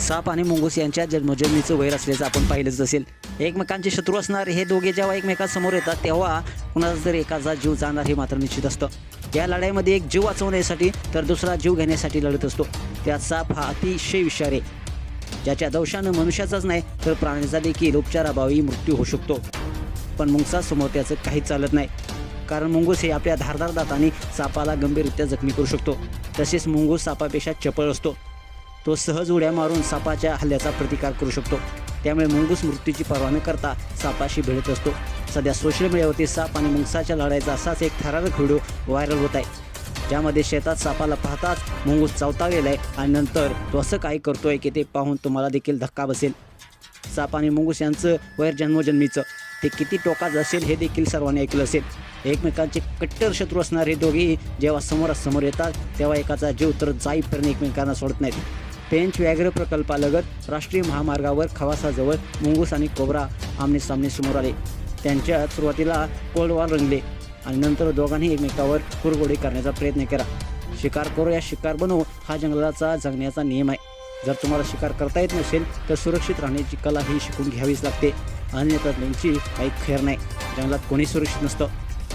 साप आणि मुंगूस यांच्या जन्मजन्मीचं वैर असल्याचं आपण पाहिलंच असेल. एकमेकांचे शत्रू असणार हे दोघे जेव्हा एकमेकांसमोर येतात तेव्हा कुणाचा तरी एकाचा जीव जाणार हे मात्र निश्चित असतं. या लढाईमध्ये एक जीव वाचवण्यासाठी तर दुसरा जीव घेण्यासाठी लढत असतो. त्यात साप हा अतिशय विषार आहे. ज्याच्या दंशानं मनुष्याचाच नाही तर प्राण्याचा देखील उपचाराभावी मृत्यू होऊ शकतो. पण मुंगसासमोर त्याचं काहीच चालत नाही. कारण मुंगूस हे आपल्या धारदार दाताने सापाला गंभीररित्या जखमी करू शकतो. तसेच मुंगूस सापापेक्षा चपळ असतो. तो सहज उड्या मारून सापाच्या हल्ल्याचा प्रतिकार करू शकतो. त्यामुळे मुंगूस मृत्यूची पर्वा न करता सापाशी भिडत असतो. सध्या सोशल मीडियावरती साप आणि मुंगसाच्या लढाईचा असाच एक थरारक व्हिडिओ व्हायरल होत आहे. ज्यामध्ये शेतात सापाला पाहताच मुंगूस चावताळलेला आहे आणि नंतर तो असं काय करतोय की ते पाहून तुम्हाला देखील धक्का बसेल. साप आणि मुंगूस यांचं वैर जन्मजन्मीचं. ते किती टोकाचं असेल हे देखील सर्वांनी ऐकलं असेल. एकमेकांचे कट्टर शत्रू असणारे दोघेही जेव्हा समोरासमोर येतात तेव्हा एकाचा जीव तर जाईपर्यंत एकमेकांना सोडत नाहीत. पेंच व्याघ्र प्रकल्पालगत राष्ट्रीय महामार्गावर खवासाजवळ मुंगूस आणि कोबरा आमने सामने समोर आले. त्यांच्यात सुरुवातीला कोल्डवार रंगले आणि नंतर दोघांनी एकमेकावर कुरगोडी करण्याचा प्रयत्न केला. शिकार करो या शिकार बनवू हा जंगलाचा जगण्याचा नियम आहे. जर तुम्हाला शिकार करता येत नसेल तर सुरक्षित राहण्याची कला ही शिकून घ्यावीच लागते. अन्यथा त्यांची काही खैर नाही. जंगलात कोणी सुरक्षित नसतं.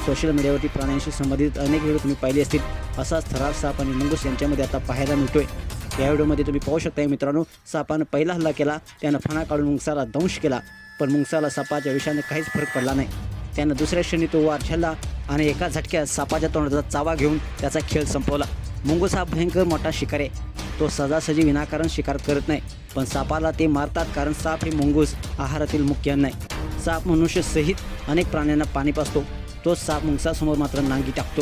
सोशल मीडियावरती प्राण्यांशी संबंधित अनेक व्हिडिओ तुम्ही पाहिले असतील. असाच थरार साप आणि मुंगूस यांच्यामध्ये आता पाहायला मिळतोय. या व्हिडिओमध्ये तुम्ही पाहू शकता मित्रांनो सापानं पहिला हल्ला केला त्यानं फणा काढून मुंगसाला दंश केला पण मुंगसाला सापाच्या विषाने काहीच फरक पडला नाही. त्यानं दुसऱ्या क्षणी तो वार झेलला आणि एका झटक्यात सापाच्या तोंडाचा चावा घेऊन त्याचा खेळ संपवला. मुंगूस हा भयंकर मोठा शिकार आहे. तो सजासजी विनाकारण शिकार करत नाही पण सापाला ते मारतात कारण साप हे मुंगूस आहारातील मुख्य नाही साप मनुष्य सहित अनेक प्राण्यांना पाणी पाजतो. तो साप मुंगसासमोर मात्र नांगी टाकतो.